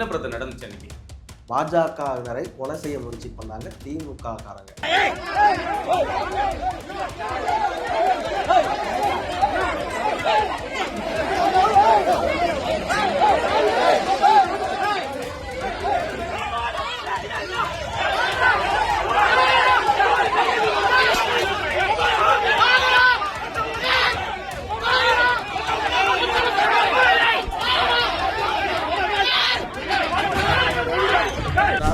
என்ன பிரச்சனை நடந்துச்சு அன்னைக்கு பாஜகவினரை கொலை செய்ய முயற்சி பண்ணாங்க திமுக காரங்க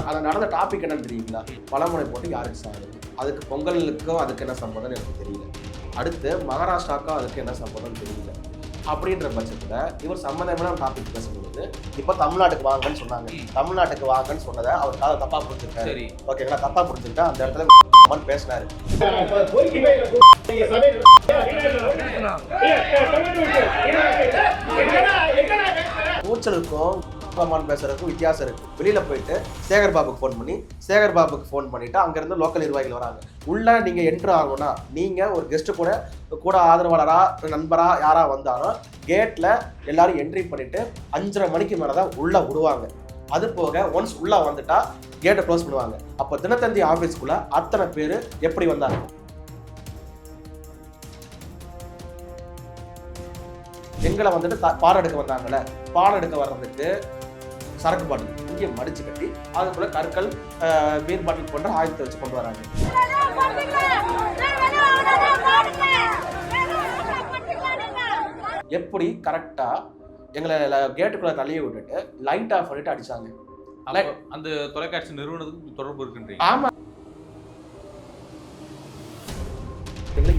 அது நடந்த டாபிக் என்னன்னு தெரியுங்களா பழமுனை போட்டு யாருக்கு சாரு அதுக்கு பொங்கலுக்கும் அதுக்கு என்ன சம்பந்தம்னு எனக்கு தெரியல அடுத்து மகாராஷ்டிராவுக்கும் அதுக்கு என்ன சம்பந்தம்னு தெரியல அப்படின்ற பட்சத்தில் இவர் சம்மந்தமான டாபிக் பேசும்போது இப்போ தமிழ்நாட்டுக்கு வாங்கன்னு சொன்னாங்க தமிழ்நாட்டுக்கு வாங்கன்னு சொன்னதை அவர் காதை தப்பா புரிஞ்சுருக்காரு சரி ஓகேங்களா தப்பா புரிஞ்சுக்கிட்டா அந்த இடத்துல பேசினாரு கூச்சலுக்கும் ரஹ்மான் பேசுறதுக்கும் வித்தியாசம் இருக்கு. வெளியில போயிட்டு சேகர் பாபுக்கு ஃபோன் பண்ணி சேகர் பாபுக்கு ஃபோன் பண்ணிட்டு அங்க இருந்து லோக்கல் நிர்வாகிகள் வராங்க. உள்ள நீங்க என்ட்ரு ஆகணும்னா நீங்க ஒரு கெஸ்ட் கூட கூட ஆதரவாளரா நண்பரா யாரா வந்தாலும் கேட்ல எல்லாரும் என்ட்ரி பண்ணிட்டு அஞ்சரை மணிக்கு மேலதான் உள்ள விடுவாங்க. அது போக ஒன்ஸ் உள்ள வந்துட்டா கேட்டை க்ளோஸ் பண்ணுவாங்க. அப்போ தினத்தந்தி ஆஃபீஸ்க்குள்ளே அத்தனை பேர் எப்படி வந்தாங்க? எங்களை வந்துட்டு பாடம் எடுக்க வந்தாங்கல்ல? பாடம் எடுக்க வர்றதுக்கு சரக்கு பாட்டில் இங்கே மடிச்சு கட்டி அதுக்குள்ள கற்கள் பீர் பாட்டில் போன்ற ஆயுதத்தை வச்சு கொண்டு வராங்க. எப்படி கரெக்டா எங்களை கேட்டுக்குள்ள தள்ளிய விட்டுட்டு லைட் ஆஃப் பண்ணிட்டு அடிச்சாங்க. அப்போ அந்த தொலைக்காட்சி நிறுவனத்துக்கு தொடர்பு இருக்குன்றீங்க? ஆமா.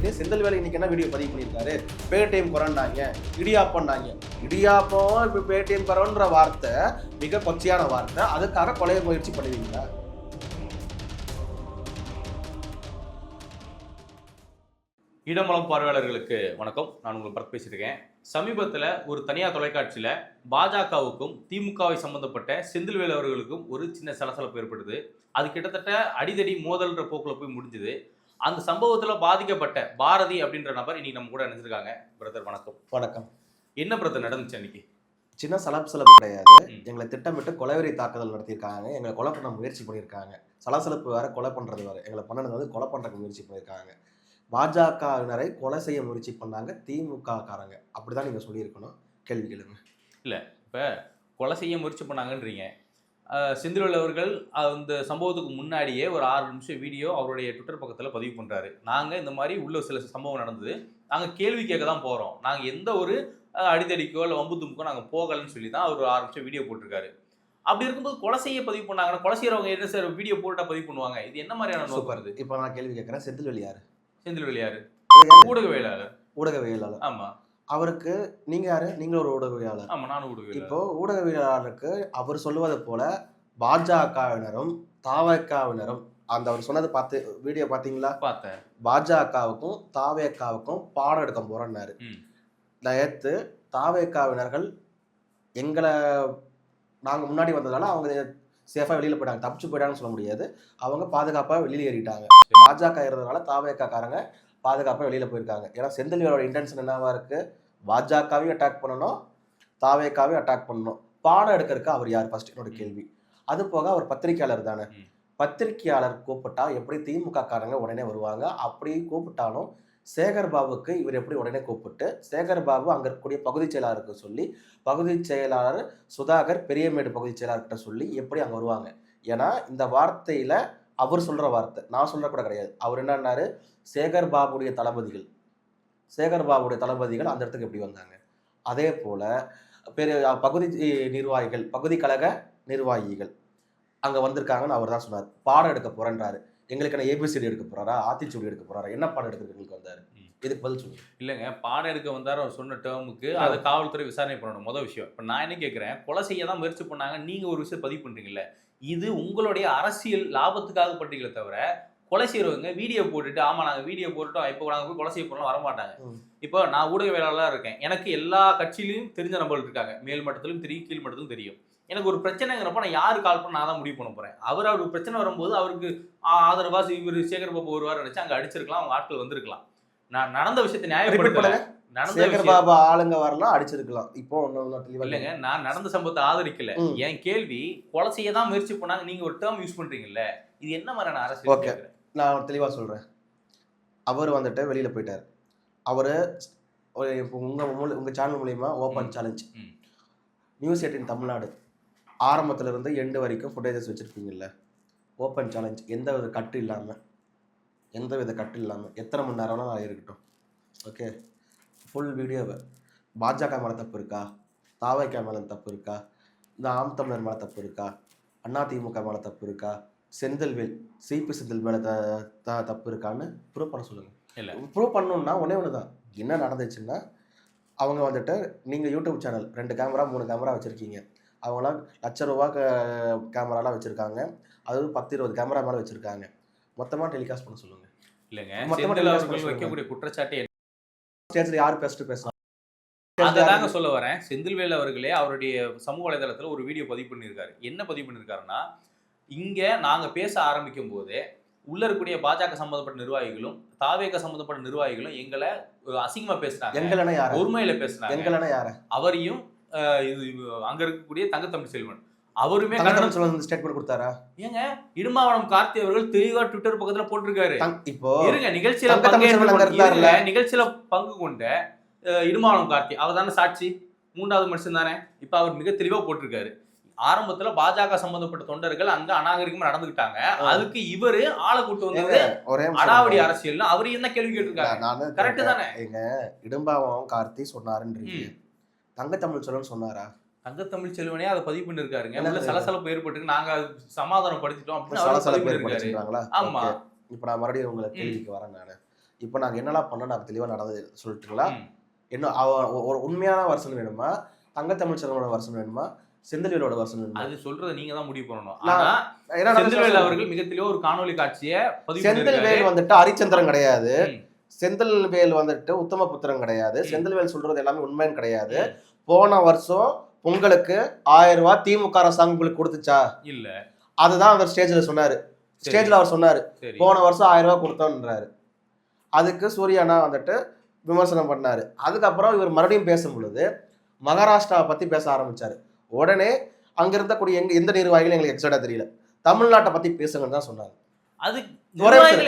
எங்களுக்கு வேலை இன்னைக்கு என்ன வீடியோ பதிவு பண்ணியிருக்காரு? பேடிஎம் குறண்டாங்க இடியாப்பம்னாங்க இடியாப்பம் இப்போ பேடிஎம் குறன்ற வார்த்தை மிக கொச்சையான வார்த்தை. அதுக்காக கொலை முயற்சி பண்ணுவீங்களா? இடமலம் பார்வையாளர்களுக்கு வணக்கம். நான் உங்களை பரத் பேசியிருக்கேன். சமீபத்தில் ஒரு தனியார் தொலைக்காட்சியில் பாஜகவுக்கும் திமுகவை சம்பந்தப்பட்ட செந்தில்வேல் அவர்களுக்கும் ஒரு சின்ன சலசலப்பு ஏற்படுது அது கிட்டத்தட்ட அடிதடி மோதல்ன்ற போக்கில் போய் முடிஞ்சுது. அந்த சம்பவத்தில் பாதிக்கப்பட்ட பாரதி அப்படின்ற நபர் இன்னைக்கு நம்ம கூட நினைச்சிருக்காங்க பிரதர் வணக்கம். வணக்கம். என்ன பிரதர் நடந்துச்சு அன்னைக்கு? சின்ன சலசலப்பு கிடையாது. எங்களை திட்டமிட்டு கொலைவெறி தாக்குதல் நடத்தியிருக்காங்க. எங்களை கொலை பண்ண முயற்சி பண்ணியிருக்காங்க. சலசலப்பு வேற கொலை பண்றது வேற. எங்களை பண்ணது வந்து கொலை பண்றதுக்கு முயற்சி பண்ணியிருக்காங்க. பாஜகவினரை கொலை செய்ய முயற்சி பண்ணாங்க திமுக காரங்க அப்படிதான் நீங்க சொல்லியிருக்கணும். கேள்வி கேளுங்க. இப்போ கொலை செய்ய முயற்சி பண்ணாங்கன்றீங்க. அஹ் செந்தில்வேல் அவர்கள் அந்த சம்பவத்துக்கு முன்னாடியே ஒரு ஆறு நிமிஷம் வீடியோ அவருடைய ட்விட்டர் பக்கத்தில் பதிவு பண்ணுறாரு நாங்கள் இந்த மாதிரி உள்ள சில சம்பவம் நடந்தது. நாங்கள் கேள்வி கேட்க தான் போகிறோம் நாங்கள் எந்த ஒரு அஹ், அடிதடிக்கோ இல்லை வம்பு தும்புக்கோ நாங்கள் போகலைன்னு சொல்லி தான் அவர் ஒரு ஆறு நிமிஷம் வீடியோ போட்டிருக்காரு. அப்படி இருக்கும்போது கொலை செய்ய பதிவு பண்ணாங்கன்னா கொலை செய்யறவங்க என்ன சார் வீடியோ போட்டா பதிவு பண்ணுவாங்க? இது என்ன மாதிரியான நோக்கம்? இப்போ நான் கேள்வி கேட்கறேன். செந்தில்வெளி யாரு? செந்தில்வேல் யாரு? அது யாரு? ஊடகவியலாளர். ஊடகவியலாளர். ஆமா. அவருக்கு நீங்க யாரு? நீங்களும் ஒரு ஊடகவியலாளர். ஆமா ஊடகவியலாளர். இப்போ ஊடகவியலாளருக்கு அவர் சொல்லுவது போல பாஜகவினரும் தாவக்காவினரும் அந்த அவர் சொன்னது பார்த்து வீடியோ பார்த்தீங்களா? பார்த்தேன். பாஜகவுக்கும் தாவேக்காவுக்கும் பாடம் எடுக்க போறேன்னாரு. நேற்று தாவேக்காவினர்கள் எங்களை நாங்க முன்னாடி வந்ததால அவங்க சேஃபா வெளியில போயிட்டாங்க. தப்பிச்சு போயிட்டாங்கன்னு சொல்ல முடியாது. அவங்க பாதுகாப்பா வெளியில ஏறிட்டாங்க. பாஜக இருந்ததுனால தாவேக்கா காரங்க பாதுகாப்பா வெளியில போயிருக்காங்க. ஏன்னா செந்தில்வேலோட இன்டென்ஷன் என்னவா இருக்கு? பாஜகவையும் அட்டாக் பண்ணணும். தாவேக்காவையும் அட்டாக் பண்ணணும். பாடம் எடுக்கிறதுக்கு அவர் யார் ஃபர்ஸ்ட் என்னோட கேள்வி. அது போக அவர் பத்திரிக்கையாளர் தானே. ம். பத்திரிக்கையாளர் கூப்பிட்டா எப்படி திமுக காரங்க உடனே வருவாங்க? அப்படி கூப்பிட்டாலும் சேகர் பாபுக்கு இவர் எப்படி உடனே கூப்பிட்டு சேகர் பாபு அங்க இருக்கக்கூடிய பகுதி செயலாளருக்கு சொல்லி பகுதி செயலாளர் சுதாகர் பெரியமேடு பகுதி செயலாளர்கிட்ட சொல்லி எப்படி அங்க வருவாங்க? ஏன்னா இந்த வார்த்தையில அவர் சொல்ற வார்த்தை நான் சொல்ற கூட கிடையாது. அவர் என்னன்னாரு? சேகர் பாபுடைய தளபதிகள். சேகர் பாபுடைய தளபதிகள் அந்த இடத்துக்கு எப்படி வந்தாங்க? அதே போல பெரிய பகுதி நிர்வாகிகள் பகுதி கழக நிர்வாகிகள் அங்க வந்திருக்காங்கன்னு அவர் தான் சொன்னார். பாடம் எடுக்க போறேன்றாரு. எங்களுக்கு என்ன ஏபிசிடி எடுக்க போறாரா? ஆத்திச்சூடி எடுக்க போறாரா? என்ன பாடம் எடுக்கிறதுக்கு எங்களுக்கு வந்தாரு. இதுக்கு பதில் சொல்லுங்க. இல்லைங்க பாடம் எடுக்க வந்தார் அவர் சொன்ன டேர்முக்கு அதை காவல்துறை விசாரணை பண்ணணும். முதல் விஷயம். இப்போ நான் என்ன கேட்குறேன் கொலை செய்ய தான் முயற்சி பண்ணாங்க. நீங்கள் ஒரு விஷயம் பதிவு பண்ணுறீங்கல்ல இது உங்களுடைய அரசியல் லாபத்துக்காக பண்ணுறீங்களே தவிர கொலை செய்கிறவங்க வீடியோ போட்டுட்டு ஆமாம் நாங்கள் வீடியோ போட்டுட்டோம் இப்போ நாங்கள் போய் கொலை செய்ய போகிறோம் வரமாட்டாங்க. இப்போ நான் ஊடகவியலாளராக இருக்கேன். எனக்கு எல்லா கட்சியிலையும் தெரிஞ்ச நபர்கள் இருக்காங்க. மேல் மட்டத்திலும் தெரியும் கீழ் மட்டத்திலும் தெரியும். எனக்கு ஒரு பிரச்சனைங்கிறப்ப நான் யாரு கால் பண்ண நான் தான் முடிவு பண்ண போகிறேன் அவர் அவர் பிரச்சனை வரும்போது அவருக்கு ஆதரவா இவர் சேகர் பாபு வருவார் நினச்சி அங்கே அடிச்சிருக்கலாம் அவங்க ஆட்கள் வந்திருக்கலாம். நான் நடந்த விஷயத்தை நடந்த சேகர் பாபு ஆளுங்க வரலாம் அடிச்சிருக்கலாம். இப்போ தெளிவா இல்லைங்க நான் நடந்த சம்பவத்தை ஆதரிக்கல. என் கேள்வி கொலை செய்ய தான் முயற்சி பண்ணாங்க நீங்க ஒரு டேர்ம் யூஸ் பண்றீங்கல்ல இது என்ன மாதிரியான Okay. கேக்குறேன். நான் தெளிவா சொல்றேன். அவர் வந்துட்டு வெளியில போயிட்டார். அவரு ஒரு இப்போ உங்க உங்க சேனல் மூலியமா open. Challenge. News eighteen Tamil Nadu ஆரம்பத்துல இருந்து எண்டு வரைக்கும் ஃபுட்டேஜஸ் வச்சிருப்பீங்கல்ல. ஓப்பன் சேலஞ்ச் எந்த வித கட்டு இல்லாம எந்த வித கட்டு இல்லாம எத்தனை மணி நேரம் வேணாலும் இருக்கட்டும் ஓகே ஃபுல் வீடியோவை பாஜக மேலே தப்பு இருக்கா? தாவைக்கா மேலே தப்பு இருக்கா? இந்த ஆம் தமிழர் மேலே தப்பு இருக்கா? அதிமுக மேலே தப்பு இருக்கா? செந்தில்வேல் சிபி செந்தில் மேலே த த- தப்பு இருக்கான்னு ப்ரூவ் பண்ண சொல்லுங்க. இல்ல. ப்ரூவ் பண்ணணும்னா ஒன்றே ஒன்று தான். என்ன நடந்துச்சுன்னா அவங்க வந்துட்டு நீங்கள் யூடியூப் சேனல் ரெண்டு கேமரா மூணு கேமரா வச்சுருக்கீங்க. அவங்களாம் லட்ச ரூபா கேமராலாம் வச்சுருக்காங்க. அதாவது பத்து இருபது கேமரா மேலே வச்சுருக்காங்க. மொத்தமாக டெலிகாஸ்ட் பண்ண சொல்லுங்கள் இல்லைங்க. மொத்தமா செந்தில் telecast அவர்கள் பண்ண வைக்கக்கூடிய குற்றச்சாட்டு ஸ்டேஜில் யார் பேசிட்டு பேசலாம்? அதை சொல்ல வரேன். செந்தில்வேல் அவர்களே அவருடைய சமூக வலைதளத்துல ஒரு வீடியோ பதிவு பண்ணியிருக்காரு. என்ன பதிவு பண்ணியிருக்காருன்னா இங்க நாங்க பேச ஆரம்பிக்கும் போதே உள்ள இருக்கக்கூடிய பாஜக சம்பந்தப்பட்ட நிர்வாகிகளும் தாவேக சம்பந்தப்பட்ட நிர்வாகிகளும் எங்களை அசிங்கமா பேசுனாங்க எங்களனா யார? ஒருமையில பேசுனாங்க எங்களனா யார? அவரையும் இது அங்க இருக்கக்கூடிய தங்கத்தமிழ் செல்வன். அவருமே கண்டனம் சொல்ல ஸ்டேட்மெண்ட் கொடுத்தாரா? ஏங்க இடுமாவனம் கார்த்தி அவர்கள் தெளிவா ட்விட்டர் பக்கத்துல போட்டிருக்காரு. இப்போ இருங்க நிகழ்ச்சியில? இருங்க, நிகழ்ச்சியில பங்கு கொண்ட இடுமாவனம் கார்த்தி அவர் தானே சாட்சி. மூன்றாவது மனுஷன் தானே. இப்ப அவர் மிக தெளிவா போட்டிருக்காரு. ஆரம்பத்துல பாஜக சம்பந்தப்பட்ட தொண்டர்கள் அங்க அநாகரிகமா நடந்துக்கிட்டாங்க. அதுக்கு இவரு ஆளை கூட்டு வந்தது ஒரே அடாவடி. அரசியல் அவரு என்ன கேள்வி கேட்டிருக்காரு? நான் கரெக்ட் தானே. எங்க இடும்பாவம் கார்த்தி சொன்னாருன்றீங்க. தங்க தமிழ் செல்வன் சொன்னாரா? தங்கத்தமிழ் செல்வனே அதை பதிவு பண்ணிருக்காருங்க. அது? சலசலப்பு ஏற்பட்டு நாங்க அது சமாதானப்படுத்திட்டோம் அப்படின்னு ஆமா. இப்போ நான் மறுபடியும் உங்களை கேள்விக்கு வரேன் நான். இப்போ நாங்க என்னலாம் பண்ண நான் தெளிவா நடந்தது சொல்லட்டுங்களா. என்ன ஒரு உண்மையான வருஷன் வேணுமா? தங்க தமிழ் செல்வனோட வருஷன் வேணுமா? செந்தில்வேலோட வருஷன் வேணுமா? அது சொல்றதை நீங்க தான் முடிவு பண்ணணும். ஆனா செந்தில்வேல்? அவர்கள் மிக தெளிவா ஒரு காணொலி காட்சியை செந்தில்வேல் வந்துட்டு ஹரிச்சந்திரன் கிடையாது. செந்தில்வேல் வந்துட்டு உத்தம புத்திரன் கிடையாது. செந்தில்வேல் சொல்றது எல்லாமே உண்மைன்னு கிடையாது. போன வருஷம் பொங்கலுக்கு ஆயிரம் ரூபாய் திமுக அரசாங்கம் உங்களுக்கு கொடுத்துச்சா? இல்ல. அதுதான் அவர் ஸ்டேஜ்ல சொன்னாரு. ஸ்டேஜ்ல அவர் சொன்னாரு. போன வருஷம் ஆயிரம் ரூபாய் கொடுத்தோன்றாரு அதுக்கு சூர்யானா வந்துட்டு விமர்சனம் பண்ணாரு. அதுக்கப்புறம் இவர் மறுபடியும் பேசும் பொழுது மகாராஷ்டிராவை பத்தி பேச ஆரம்பிச்சாரு. உடனே அங்க இருந்தக்கூடிய எங்க எந்த நிர்வாகிகளும் எங்களுக்கு எக்ஸைட்டா தெரியல. தமிழ்நாட்டை பத்தி பேசுங்கன்னு தான் சொன்னாங்க அது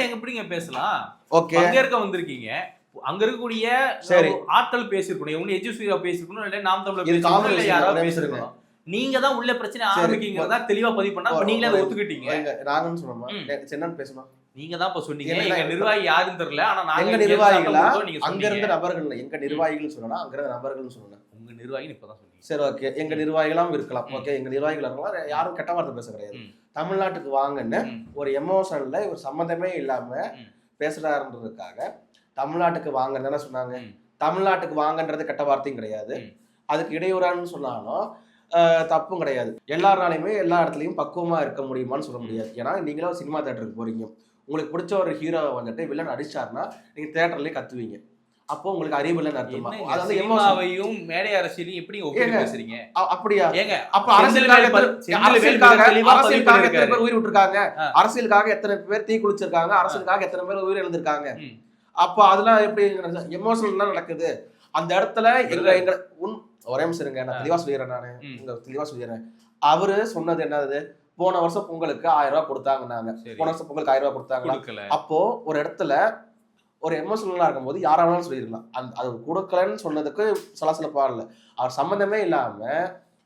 எங்க எப்படிங்க பேசலாம்? ஓகே பங்கேற்க வந்திருக்கீங்க. அங்க இருக்கக்கூடிய சரி. ஆட்கள் பேசிருக்கணும் ஒண்ணு எஜுசூரியா பேசிருக்கணும் இல்ல நாம் தமிழர் யாராவது ஒரே பேசிருக்கணும் நீங்க தான் உள்ள பிரச்சனை சரி. ஆரம்பிக்கீங்கிறதா தெளிவா பதிவு பண்ணா நீங்களே அதை ஒத்துக்கிட்டீங்க. நாங்கன்னு சொன்னோமா. என்னன்னு பேசணும் நீங்க தான் இப்ப சொன்னீங்க. எங்க நிர்வாகி யாருன்னு தெரியல ஆனா நாங்க நிர்வாகிகளா? அங்க இருந்த. நபர்கள் எங்க நிர்வாகிகள் சொன்னா அங்க இருந்த நபர்கள் சொன்னேன் உங்க நிர்வாகி இப்பதான் சொன்னீங்க. சரி ஓகே. எங்க நிர்வாகிகளாம் இருக்கலாம். ஓகே எங்க நிர்வாகிகள் இருக்கலாம். யாரும் கெட்ட வார்த்தை பேச கிடையாது. தமிழ்நாட்டுக்கு வாங்கன்னு. ஒரு எமோஷன்ல இவர் சம்மந்தமே இல்லாம. பேசுறாருன்றதுக்காக தமிழ்நாட்டுக்கு வாங்கன்னு தானே சொன்னாங்க. தமிழ்நாட்டுக்கு வாங்கன்றது கெட்ட வார்த்தையும் கிடையாது. அதுக்கு இடையூறான்னு சொன்னாலும் தப்பும் கிடையாது. எல்லாருனாலையுமே எல்லா இடத்துலையும் பக்குவமா இருக்க முடியுமான்னு சொல்ல முடியாது. ஏன்னா நீங்களும் சினிமா தேட்டருக்கு போறீங்க. உங்களுக்கு பிடிச்ச ஒரு ஹீரோவை வந்துட்டு வில்லன் அடிச்சாருன்னா நீங்க தேட்டர்லயே கத்துவீங்க. அப்போ உங்களுக்கு அறிவில்லைன்னு அர்த்தமா? என்னங்க அது வந்து எமோஷன் சினிமாவையும் மேடை அரசியலையும் எப்படி பேசுறீங்க? அப்படியா? ஏங்க அப்ப அரசியலுக்காக உயிர் விட்டுருக்காங்க. அரசியலுக்காக எத்தனை பேர் தீ குளிச்சிருக்காங்க? அரசியலுக்காக எத்தனை பேர் உயிர் எழுந்திருக்காங்க. அப்ப அதெல்லாம் எப்படி எமோஷனல் நடக்குது. அந்த இடத்துல எங்க எங்க உன் ஒரே நிமிஷம் நான். தெளிவா சொல்லிடுறேன் நானு. இங்க தெளிவா சொல்லிடுறேன். அவரு சொன்னது என்னது? போன வருஷம் பொங்கலுக்கு ஆயிரம் ரூபாய் கொடுத்தாங்கன்னாங்க. போன வருஷம் பொங்கலுக்கு ஆயிரம் ரூபாய் கொடுத்தாங்களா? கொடுக்கல. அப்போ ஒரு இடத்துல ஒரு எமோஷனலா இருக்கும்போது யாரா வேணாலும் சொல்லிருக்கலாம் அந்த அது கொடுக்கலன்னு சொன்னதுக்கு சலசலப்பா இல்ல. அவர் சம்மந்தமே இல்லாம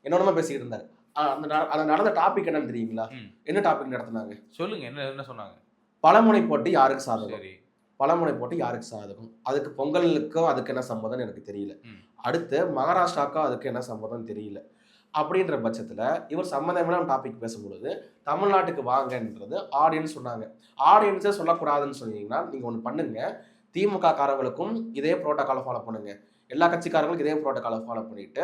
என்னோடமா பேசிக்கிட்டு இருந்தாரு. அந்த அந்த நடந்த டாபிக் என்னன்னு தெரியுங்களா. என்ன டாபிக் நடத்துனாங்க? சொல்லுங்க. என்ன என்ன சொன்னாங்க? பழமுனை போட்டு யாருக்கு சாதகம்? பழமுனை போட்டு யாருக்கு சாதகம்? அதுக்கு பொங்கலுக்கும் அதுக்கு என்ன சம்மதம்னு எனக்கு தெரியல. அடுத்து மகாராஷ்டிராக்கும் அதுக்கு என்ன சம்மதம் தெரியல. அப்படின்ற பட்சத்துல இவர் சம்மந்தமில்லாம டாபிக் பேசும்பொழுது தமிழ்நாட்டுக்கு வாங்கன்றது ஆடியன்ஸ் சொன்னாங்க. ஆடியன்ஸே சொல்லக்கூடாதுன்னு சொன்னீங்கன்னா நீங்க ஒண்ணு பண்ணுங்க. திமுக காரங்களுக்கும் இதே புரோட்டோகாலை ஃபாலோ பண்ணுங்க. எல்லா கட்சிக்காரங்களுக்கும் இதே புரோட்டோகாலை ஃபாலோ பண்ணிட்டு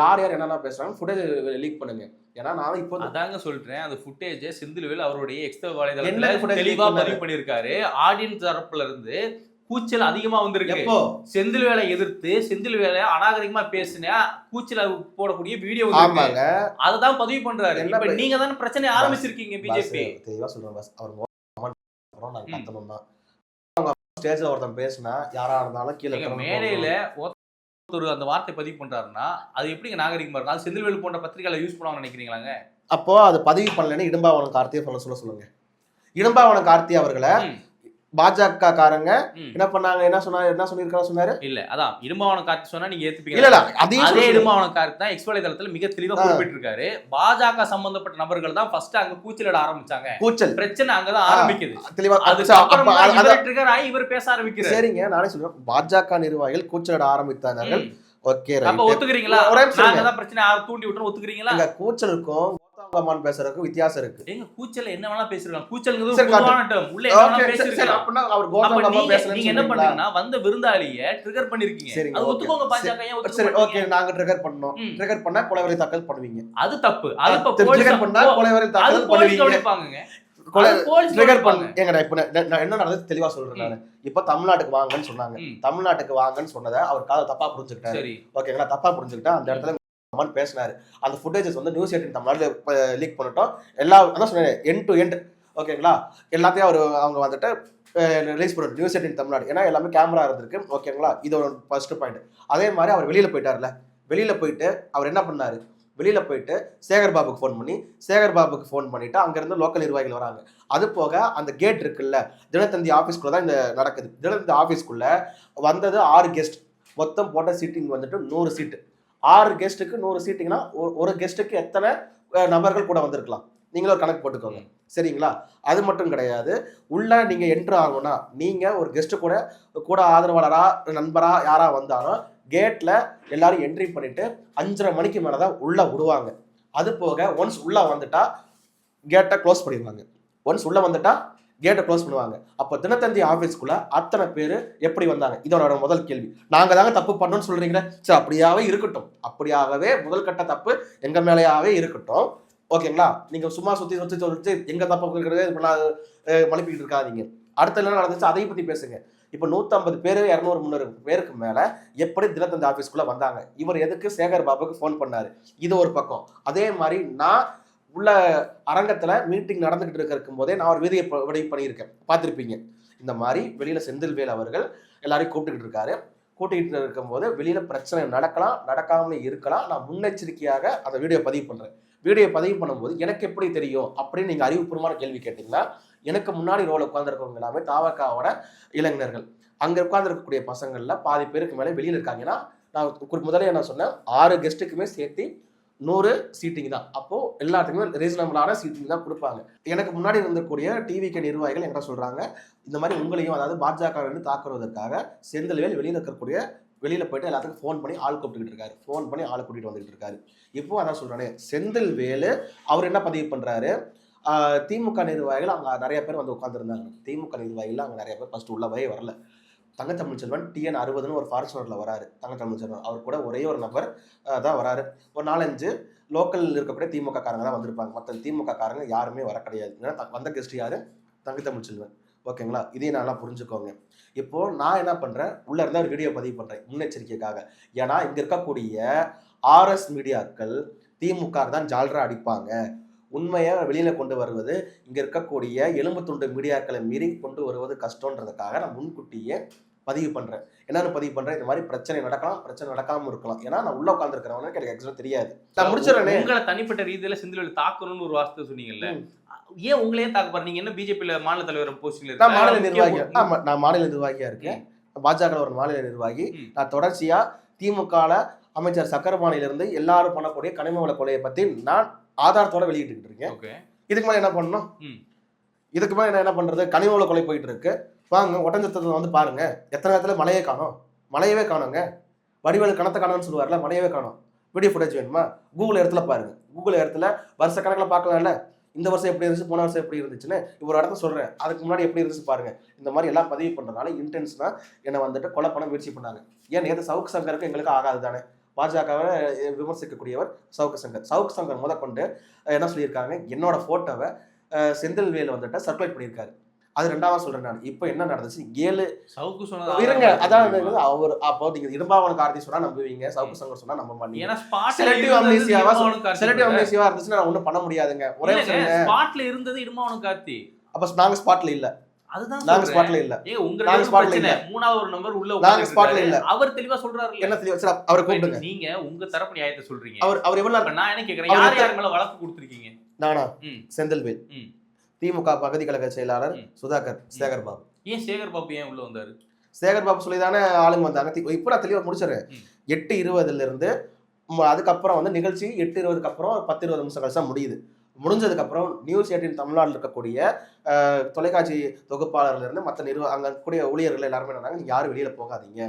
யார் யார் என்னென்ன பேசுறாங்க ஃபுட்டேஜ் லீக் பண்ணுங்க. ஏன்னா நான் இப்போ அதாங்க சொல்றேன். அந்த ஃபுட்டேஜ் செந்தில்வேல் அவருடைய எக்ஸ்ட்ரா வலைதளத்துல footage தெளிவா பண்ணாரு? பதிவு பண்ணிருக்காரு ஆடியன்ஸ் தரப்புல இருந்து கூச்சல் அதிகமா வந்திருக்கு. எப்போ? செந்தில்வேலை எதிர்த்து செந்தில்வேலை அநாகரிகமா பேசின கூச்சல போடக்கூடிய வீடியோ ஆமாங்க. அததான் பதிவு பண்றாரு. இப்ப நீங்க தானே பிரச்சனை ஆரம்பிச்சிருக்கீங்க பிஜேபி தெளிவா சொல்றேன் அவர். கத்தணும் தான் ஸ்டேஜ்ல ஒருத்தன் பேசினா யாரா இருந்தாலும் கீழே மேடையில ஒருத்தர் அந்த வார்த்தை பதிவு பண்றாருன்னா அது எப்படிங்க நாகரிகமா இருக்கும் அது செந்தில்வேல் போன்ற பத்திரிகையில யூஸ் பண்ணுவாங்க நினைக்கிறீங்களாங்க? அப்போ அது பதிவு பண்ணலன்னு இடும்பாவனம் கார்த்தியை சொல்ல சொல்ல சொல்லுங்க. இடும்பாவனம் கார்த்தி அவர்களை பாஜக காரங்க. என்ன பண்ணாங்க? என்ன சொன்னாரு? என்ன சொல்லியிருக்காரு சொன்னாரு? இல்ல அதான் இருமாவனம் கார்த்தி சொன்னா நீங்க ஏத்துப்பீங்க. இல்ல அதே சொல்லுங்க. இருமாவனம் கார்த்தி தான் எக்ஸ் வலைதளத்துல மிக தெளிவா. குறிப்பிட்டிருக்காரு. பாஜக சம்பந்தப்பட்ட நபர்கள் தான் ஃபர்ஸ்ட் அங்க கூச்சலிட ஆரம்பிச்சாங்க. கூச்சல். பிரச்சனை அங்கதான். ஆரம்பிக்குது. தெளிவா அது அது- அது- இவர் பேச ஆரம்பிக்கிறார். சரிங்க நானே சொல்றேன். பாஜக நிர்வாகிகள் கூச்சலிட ஆரம்பித்தார்கள். ஓகே ஒத்துக்கிறீங்களா? பிரச்சனை தூண்டி விட்டுறோம் ஒத்துக்கிறீங்களா? கூச்சலுக்கும் கோத்தாங்கம்மான் பேசுறதுக்கும் வித்தியாசம் இருக்கு. எங்க கூச்சல் என்ன வேணா பேசிருக்காங்க கூச்சல்ங்கிறது பொதுவான term. உள்ள என்ன வேணா பேசிருக்கலாம். அப்படின்னா அவர் கோத்தாங்கம்மா நீங்க- பேசலன்னு நீங்க என்ன? பண்ணீங்கன்னா வந்த விருந்தாளிய ட்ரிகர் பண்ணிருக்கீங்க. அது. ஒத்துக்கோங்க பாஜக ஏன் சரி ஓகே? நாங்க ட்ரிகர் பண்ணோம். ட்ரிகர் பண்ணா கொலைவரி தாக்கல் பண்ணுவீங்க. அது தப்பு. அது இப்ப ட்ரிகர் பண்ணா கொலைவரி தாக்கல் பண்ணுவீங்க. கொலை என்ன நடந்தது தெளிவா சொல்றேன் நானு. இப்ப தமிழ்நாட்டுக்கு வாங்கன்னு சொன்னாங்க. தமிழ்நாட்டுக்கு வாங்கன்னு சொன்னதை அவர் காதை தப்பா புரிஞ்சுக்கிட்டாரு. ஓகேங்களா? தப்பா புரிஞ்சுக்கிட்டா அந்த இடத்துல அம்மான்னு பேசினாரு. அந்த ஃபுட்டேஜஸ் வந்து நியூஸ் எயிட்டின் தமிழ்நாடு லீக் பண்ணிட்டோம். எல்லா அதான் சொன்னேன் என் டு எண்ட் ஓகேங்களா எல்லாத்தையும் அவர் அவங்க வந்துட்டு ரிலீஸ் பண்ணுவோம் நியூஸ் எயிட்டின் தமிழ்நாடு. ஏன்னா எல்லாமே கேமரா இருந்திருக்கு. ஓகேங்களா இது ஒரு ஃபர்ஸ்ட் பாயிண்ட் அதே மாதிரி அவர் வெளியில் போயிட்டார்ல வெளியில் போயிட்டு அவர் என்ன பண்ணாரு? வெளியில் போயிட்டு சேகர் பாபுக்கு ஃபோன் பண்ணி சேகர் பாபுக்கு ஃபோன் பண்ணிவிட்டு அங்கேருந்து லோக்கல் நிர்வாகிகள் வராங்க. அது போக அந்த கேட் இருக்குல்ல தினத்தந்தி ஆஃபீஸ்க்குள்ள தான் இந்த நடக்குது. தினத்தந்தி ஆஃபீஸ்க்குள்ளே வந்தது ஆறு கெஸ்ட் மொத்தம் போட்ட சீட்டிங் வந்துட்டு நூறு சீட்டு ஆறு கெஸ்ட்டுக்கு நூறு சீட்டிங்னா ஒரு கெஸ்ட்டுக்கு எத்தனை நபர்கள் கூட வந்திருக்கலாம்? நீங்களும் ஒரு கணக்கு போட்டுக்கோங்க. சரிங்களா? அது மட்டும் கிடையாது. உள்ள நீங்க என்ட்ரு ஆகணும்னா நீங்க ஒரு கெஸ்ட் கூட கூட ஆதரவாளரா நண்பரா யாரா வந்தாலும் கேட்ல எல்லாரும் என்ட்ரி பண்ணிட்டு அஞ்சரை மணிக்கு மேலதான் உள்ள விடுவாங்க. அது போக ஒன்ஸ் உள்ள வந்துட்டா கேட்டை க்ளோஸ் பண்ணிடுவாங்க. ஒன்ஸ் உள்ள வந்துட்டா கேட்டை க்ளோஸ் பண்ணுவாங்க. அப்போ தினத்தந்தி ஆஃபீஸ்க்குள்ள அத்தனை பேர் எப்படி வந்தாங்க? இதோட முதல் கேள்வி. நாங்கள் தாங்க தப்பு பண்ணோம்னு சொல்றீங்களே. சரி அப்படியாவே இருக்கட்டும். அப்படியாகவே முதல் கட்ட தப்பு எங்க மேலேயாவே இருக்கட்டும். ஓகேங்களா? நீங்க சும்மா சுத்தி சுத்தி சொல்லிட்டு எங்க தப்பு இருக்கிறது இது மழுப்பிக்கிட்டு இருக்காதீங்க. அடுத்த என்ன நடந்துச்சு? அதை பத்தி பேசுங்க. இப்போ நூற்றம்பது பேர் இரநூறு முந்நூறு பேருக்கு மேலே எப்படி தினத்தந்தி ஆஃபீஸ்க்குள்ளே வந்தாங்க? இவர் எதுக்கு சேகர் பாபுக்கு ஃபோன் பண்ணார்? இது ஒரு பக்கம். அதே மாதிரி நான் உள்ள அரங்கத்தில் மீட்டிங் நடந்துகிட்டு இருக்க இருக்கும்போதே நான் ஒரு வீதியை விடை பண்ணியிருக்கேன். பார்த்துருப்பீங்க. இந்த மாதிரி வெளியில் செந்தில்வேல் அவர்கள் எல்லாரையும் கூப்பிட்டுக்கிட்டு இருக்காரு. கூட்டிகிட்டு இருக்கும்போது வெளியில் பிரச்சனை நடக்கலாம் நடக்காமலே இருக்கலாம். நான் முன்னெச்சரிக்கையாக அந்த வீடியோ பதிவு பண்ணுறேன் வீடியோ பதிவு பண்ணும்போது எனக்கு எப்படி தெரியும் அப்படின்னு நீங்கள் அறிவுபூர்வமான கேள்வி கேட்டிங்கன்னா எனக்கு முன்னாடி ரோல உட்காந்துருக்கவங்க எல்லாமே தாவக்காவோட இளைஞர்கள். அங்கே உட்காந்துருக்கக்கூடிய பசங்களில் பாதி பேருக்கு மேலே வெளியில் இருக்காங்கன்னா நான் முதலே என்ன சொன்னேன் ஆறு கெஸ்ட்டுக்குமே சேர்த்து நூறு சீட்டிங் தான். அப்போ எல்லாத்துக்குமே ரீசனபிளான சீட்டிங் தான் கொடுப்பாங்க. எனக்கு முன்னாடி இருந்தக்கூடிய டிவிக்கு நிர்வாகிகள் என்ன சொல்றாங்க இந்த மாதிரி உங்களையும் அதாவது பாஜக வந்து தாக்குவதற்காக செந்தில்வேல் வெளியில் இருக்கக்கூடிய வெளியில போயிட்டு எல்லாத்துக்கும் ஃபோன் பண்ணி ஆள் கூப்பிட்டுக்கிட்டு இருக்காரு. ஃபோன் பண்ணி ஆள் கூட்டிகிட்டு வந்துகிட்டு இருக்காரு. இப்போ அதான் சொல்றானே செந்தில்வேலு அவர் என்ன பதிவு பண்றாரு? திமுக நிர்வாகிகள் அங்கே நிறைய பேர் வந்து உட்காந்துருந்தாங்க திமுக நிர்வாகிகள் அங்கே நிறைய பேர் ஃபர்ஸ்ட் உள்ளவே வரல. தங்கத்தமிழ் செல்வன் டிஎன் அறுபதுன்னு ஒரு ஃபார்ச்சுனரில் வராரு. தங்கத்தமிழ் செல்வன். அவர் கூட ஒரே ஒரு நபர் தான் வராரு. ஒரு நாலஞ்சு லோக்கலில் இருக்கக்கூடிய திமுக காரங்க தான் வந்திருப்பாங்க. மற்ற திமுக காரங்க யாருமே வர கிடையாது. ஏன்னா வந்த கெஸ்ட் யாரு? தங்கத்தமிழ் செல்வன். ஓகேங்களா? இதையும் நல்லா புரிஞ்சுக்கோங்க. இப்போ நான் என்ன பண்ணுறேன் உள்ள இருந்தால் ஒரு வீடியோ பதிவு பண்ணுறேன் முன்னெச்சரிக்கைக்காக. ஏன்னா இங்கே இருக்கக்கூடிய ஆர்எஸ் மீடியாக்கள் திமுக தான் ஜால்ரா அடிப்பாங்க. உண்மையை வெளியில் கொண்டு வருவது இங்கே இருக்கக்கூடிய எலும்பு துண்டு மீடியாக்களை மீறி கொண்டு வருவது கஷ்டன்றதுக்காக நான் முன்கூட்டியே பதிவு பண்றேன். என்னன்னு பதிவு பண்றேன்? இந்த மாதிரி பிரச்சனை நடக்கலாம். பிரச்சனை நடக்காம இருக்கலாம். ஏன்னா நான் உள்ள உட்காந்துருக்கிறவனுக்கு எனக்கு ஆக்சுவலா தெரியாது. நான் முடிச்சிடறேனே. உங்களை தனிப்பட்ட ரீதியில செந்தில்வேல் தாக்கணும்னு ஒரு வார்த்தை சொன்னீங்கல்ல. ஏன் உங்களையே தாக்க போற நீங்க என்ன பிஜேபியில மாநில தலைவர் போஸ்டிங்ல நான் மாநில நிர்வாகி. ஆமா நான் மாநில நிர்வாகியா இருக்கேன். பாஜக ஒரு மாநில நிர்வாகி. நான் தொடர்ச்சியா திமுகல அமைச்சர் சக்கரபாணியில இருந்து எல்லாரும் பண்ணக்கூடிய கனிம வள கொலையை பத்தி நான் ஆதாரத்தோட வெளியிட்டு இருக்கேன். இதுக்கு மேல என்ன பண்ணணும். இதுக்கு மேல என்ன பண்றது? கனிம வள கொலை போயிட்டு இருக்கு. வாங்க ஒட்டஞ்சத்திரத்துல வந்து பாருங்க. எத்தனை இடத்துல மலையே காணோம்? மழையவே காணோங்க. வடிவேல் கணத்தை காணோம்னு சொல்லுவார்ல மழையவே காணும். வீடியோ ஃபுட்டேஜ் வேணுமா? கூகுள் இடத்துல பாருங்க. கூகுள் இடத்துல வருஷ கணக்கில் பார்க்கலாம்ல. இந்த வருஷம் எப்படி இருந்துச்சு போன வருஷம் எப்படி இருந்துச்சுன்னு இப்போ ஒரு இடத்த சொல்கிறேன் அதுக்கு முன்னாடி எப்படி இருந்துச்சு பாருங்க. இந்த மாதிரி எல்லாம் பதிவு பண்ணுறதுனால இன்டென்ஸ்னா என்னை வந்துட்டு கொலை பண்ண முயற்சி பண்ணாங்க. ஏன் நேற்று சவுக்கு சங்கருக்கு எங்களுக்கு ஆகாது தானே? பாஜகவை விமர்சிக்கக்கூடியவர் சவுக்கு சங்கர். சவுக்கு சங்கர் முதற்கொண்டு என்ன சொல்லியிருக்காங்க? என்னோட ஃபோட்டோவை செந்தில் வேல் வந்துட்டு சர்க்குலேட் பண்ணியிருக்காரு. அது ரெண்டாவது சொல்றேன் நான். இப்போ என்ன நடந்துச்சு? ஏழு சவுக்கு சொன்னது இருங்க. அதான் அவர் அப்போ நீங்க இடும்பாவன கார்த்தி சொன்னா நம்புவீங்க. சவுக்கு சங்கர் சொன்னா நம்ப மாட்டீங்க. ஏன்னா ஸ்பாட்ல இடுமாவனம் கார்த்தி செலக்டிவ். அம்னேசியவா இருந்துச்சுன்னா நான் ஒன்றும் பண்ண முடியாதுங்க. ஒரே ஸ்பாட்ல இருந்தது இடுமாவனம் கார்த்தி. அப்ப நாங்க ஸ்பாட்ல இல்ல. அதுதான் நாங்க. ஸ்பாட்ல இல்ல. ஏங்க உங்க நாங்க பிரச்சனை. மூணாவது ஒரு நம்பர் உள்ள நாங்க இருக்காரு. இல்ல. அவர் தெளிவா சொல்றாரு என்ன தெளிவா? சரி அவரை கூப்பிடுங்க. நீங்க உங்க தரப்பு நியாயத்தை சொல்றீங்க. அவர் அவர் எவ்வளவு நான் என்ன கேக்குறேன்? யார் யார் மேல வழக்கு கொடுத்துருக்கீங்க? நானா. செந்தில்வேல். திமுக பகுதி கழக செயலாளர். சுதாகர் சேகர் பாபு ஏன் சேகர் பாபு ஏன் உள்ள வந்தாரு? சேகர் பாபு சொல்லி தானே ஆளுங்க வந்தாங்க. இப்போ நான் தெளிவாக முடிச்சிடுறேன். எட்டு இருபதுல இருந்து அதுக்கப்புறம் வந்து நிகழ்ச்சி எட்டு இருபதுக்கு அப்புறம் பத்து இருபது நிமிஷம் கழிச்சா முடியுது. முடிஞ்சதுக்கு அப்புறம் நியூஸ் எயிட்டின் தமிழ்நாட்டில் இருக்கக்கூடிய தொலைக்காட்சி தொகுப்பாளர்ல இருந்து மற்ற நிறுவ அங்கே இருக்கக்கூடிய ஊழியர்கள் எல்லாருமே என்னன்னாங்க நீங்க யாரும் வெளியில போகாதீங்க.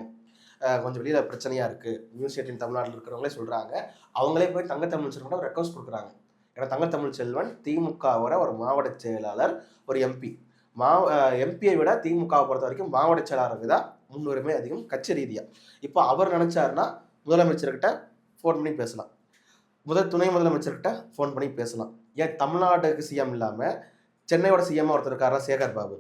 கொஞ்சம் வெளியில பிரச்சனையா இருக்கு. நியூஸ் எயிட்டின் தமிழ்நாட்டில் இருக்கிறவங்களே சொல்றாங்க. அவங்களே போய் தங்க தமிழ் செல்வன் ஒரு ரெக்வஸ்ட் கொடுக்குறாங்க. ஏன்னா தங்கத்தமிழ் செல்வன் திமுகவோட ஒரு மாவட்ட செயலாளர் ஒரு எம்பி மா எம்பியை விட திமுகவை பொறுத்த வரைக்கும் மாவட்ட செயலாளருக்கு தான் முன்னுரிமை அதிகம் கட்சி ரீதியாக இப்போ அவர் நினச்சாருன்னா முதலமைச்சர்கிட்ட ஃபோன் பண்ணி பேசலாம். முதல் துணை முதலமைச்சர்கிட்ட ஃபோன் பண்ணி பேசலாம். ஏன் தமிழ்நாட்டுக்கு சிஎம் இல்லாமல் சென்னையோட சிஎம் ஒருத்தர் இருக்காரா சேகர் பாபு.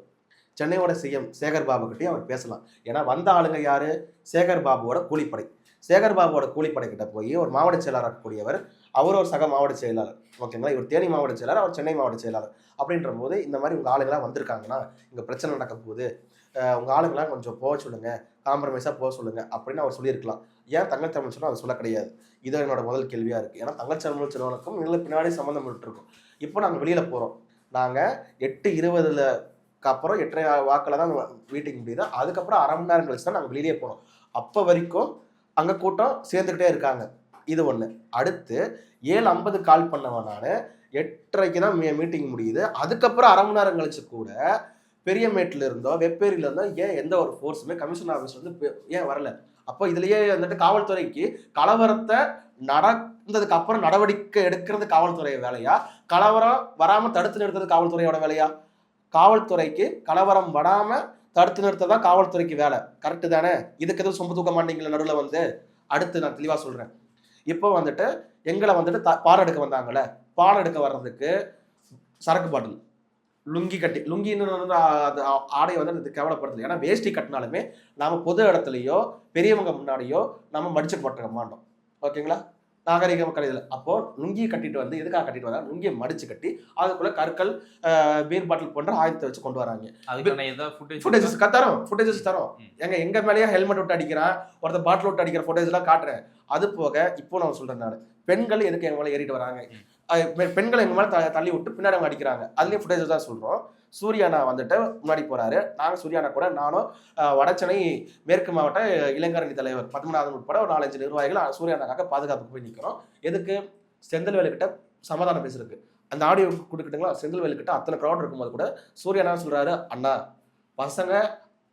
சென்னையோட சிஎம் சேகர் பாபு அவர் பேசலாம். ஏன்னா வந்த ஆளுங்க யாரு? சேகர் பாபுவோட கூலிப்படை. சேகர் பாபுவோட கூலிப்படை கிட்ட போய் ஒரு மாவட்ட செயலாளர் கூடியவர் அவர் ஒரு சக மாவட்ட செயலாளர். ஓகேங்களா? இவர் தேனி மாவட்ட செயலாளர் அவர் சென்னை மாவட்ட செயலாளர். அப்படின்ற போது இந்த மாதிரி உங்கள் ஆளுங்களாம் வந்திருக்காங்கன்னா இங்கே பிரச்சனை நடக்க போகுது. உங்கள் ஆளுங்களாம் கொஞ்சம் போக சொல்லுங்க. காம்ப்ரமைஸாக போக சொல்லுங்க. அப்படின்னு அவர் சொல்லியிருக்கலாம். ஏன் தங்கச் தமிழ் அது அதை சொல்ல கிடையாது. இது என்னோட முதல் கேள்வியாக இருக்குது ஏன்னா தங்கச் தமிழ் எங்களுக்கு பின்னாடி சம்மந்தம் இருக்கோம் இப்போ நாங்கள் வெளியில் போகிறோம் நாங்கள் எட்டு இருபதுல அப்புறம் எட்டரை வாக்கில் தான் மீட்டிங் முடியுது. அதுக்கப்புறம் அரை மணி நேரம் கழிச்சு தான் நாங்கள் வெளியே போகிறோம் அப்போ வரைக்கும் அங்கே கூட்டம் சேர்ந்துக்கிட்டே இருக்காங்க. இது ஒன்று அடுத்து ஏழு ஐம்பது கால் பண்ணவன் நான் எட்டரைக்கு தான் மீட்டிங் முடியுது. அதுக்கப்புறம் அரை மணி நேரம் கழிச்சு கூட பெரியமேட்டில் இருந்தோ வெப்பேரியில இருந்தோ ஏன் எந்த ஒரு ஃபோர்ஸுமே கமிஷன் ஆஃபீஸ் வந்து ஏன் வரல? அப்போ இதுலயே வந்துட்டு காவல்துறைக்கு கலவரத்தை நடந்ததுக்கு அப்புறம் நடவடிக்கை எடுக்கிறது காவல்துறை வேலையா? கலவரம் வராம தடுத்து நிறுத்துறது காவல்துறையோட வேலையா? காவல்துறைக்கு கலவரம் வராம தடுத்து நிறுத்த தான் காவல்துறைக்கு வேலை. கரெக்டு தானே? இதுக்கு எதுவும் சொம்பு தூக்க மாட்டீங்களா நடுவில் வந்து? அடுத்து நான் தெளிவாக சொல்கிறேன் இப்போ வந்துட்டு எங்களை வந்துட்டு த பாடம் எடுக்க வந்தாங்கல்ல? பாடம் எடுக்க வர்றதுக்கு சரக்கு பாட்டில் லுங்கி கட்டி லுங்கின்னு அது ஆ- வந்து அது கேவலப்படுத்தல. ஏன்னா வேஷ்டி கட்டினாலுமே நாம் பொது இடத்துலையோ பெரியவங்க முன்னாடியோ நம்ம மடிச்சு போட்டுக்க மாட்டோம். ஓகேங்களா? நாகரிக மக்கள் இதில். அப்போ லுங்கி கட்டிட்டு வந்து எதுக்காக கட்டிட்டு வந்தாங்க? லுங்கியை மடிச்சு கட்டி அதுக்குள்ள கற்கள் பீர் பாட்டில் போன்ற ஆயுதத்தை வச்சு கொண்டு வராங்க. ஃபுட்டேஜஸ் தரோம். ஃபுட்டேஜஸ் தரோம். எங்க எங்க மேலேயே ஹெல்மெட் விட்டு அடிக்கிறான் ஒருத்தர் பாட்டில் விட்டு அடிக்கிற ஃபுட்டேஜ் எல்லாம் காட்டுறேன். அது போக இப்போ நான் சொல்றேன் நான். பெண்கள் எதுக்கு எங்க மேல ஏறிட்டு வராங்க? பெண்கள் எங்க மேல தள்ளி விட்டு பின்னாடி அவங்க அடிக்கிறாங்க. அதுலயும் ஃபுட்டேஜ் தான் சொல்றோம். சூர்யானா வந்துட்டு முன்னாடி போறாரு. நாங்கள் சூர்யானா கூட நானும் வடச்சென்னை மேற்கு மாவட்ட இளைஞரணி தலைவர் பத்மநாதன் உட்பட ஒரு நாலஞ்சு நிர்வாகிகள் சூர்யானாக்காக பாதுகாப்புக்கு போய் நிற்கிறோம் எதுக்கு? செந்தில்வேலு கிட்ட சமாதானம் பேசுறதுக்கு. அந்த ஆடியோ கொடுக்கட்டுங்களா? செந்தில்வேலு வேலுக்கிட்ட அத்தனை க்ரௌட் இருக்கும்போது கூட சூர்யானா சொல்றாரு அண்ணா பசங்க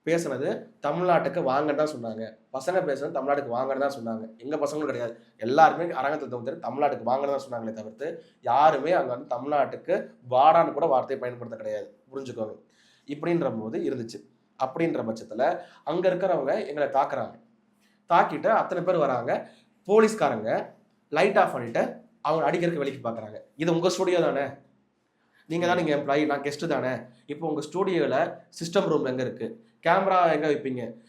பேசுனது தமிழ்நாட்டுக்கு வாங்கன்னு தான் சொன்னாங்க. பசங்க பேசுனது தமிழ்நாட்டுக்கு வாங்கன்னு தான் சொன்னாங்க. எங்க பசங்களும் கிடையாது. எல்லாருமே அரங்கத்தில் தகுந்த தமிழ்நாட்டுக்கு வாங்கன்னு தான் சொன்னாங்களே தவிர்த்து யாருமே அங்கே வந்து தமிழ்நாட்டுக்கு வாடான்னு கூட வார்த்தையை பயன்படுத்த கிடையாது. புரிஞ்சுக்கோங்க. இப்படின்ற போது இருந்துச்சு. அப்படின்ற பட்சத்தில் அங்கே இருக்கிறவங்க எங்களை தாக்குறாங்க. தாக்கிட்டு அத்தனை பேர் வராங்க. போலீஸ்காரங்க லைட் ஆஃப் பண்ணிட்டு அவங்க அடிக்கிறதுக்கு வெளிக்கு பார்க்குறாங்க இது உங்க ஸ்டுடியோ தானே? நீங்கள் தான் நீங்கள் எம்ப்ளாயி நான் கெஸ்ட்டு தானே? இப்போ உங்கள் ஸ்டூடியோவில் சிஸ்டம் ரூம் எங்கே இருக்குது கேமரா எங்க வைப்பீங்க?